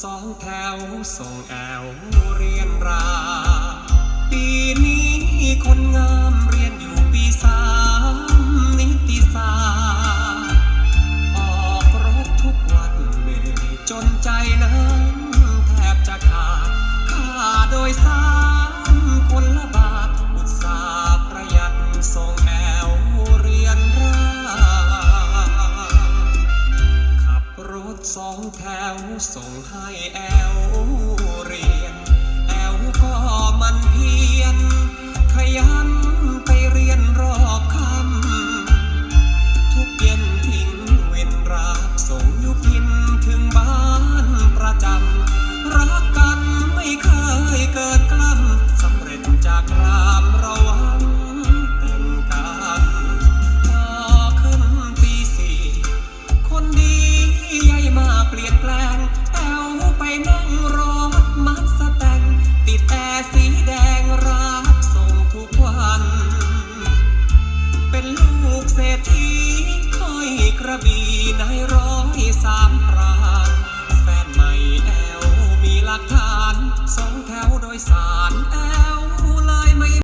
สองแถวสองแอว ส่งให้แอว ระบี่นายร้อยสามปรานแฟนใหม่แอวมีหลักฐานสองแถวโดยสาร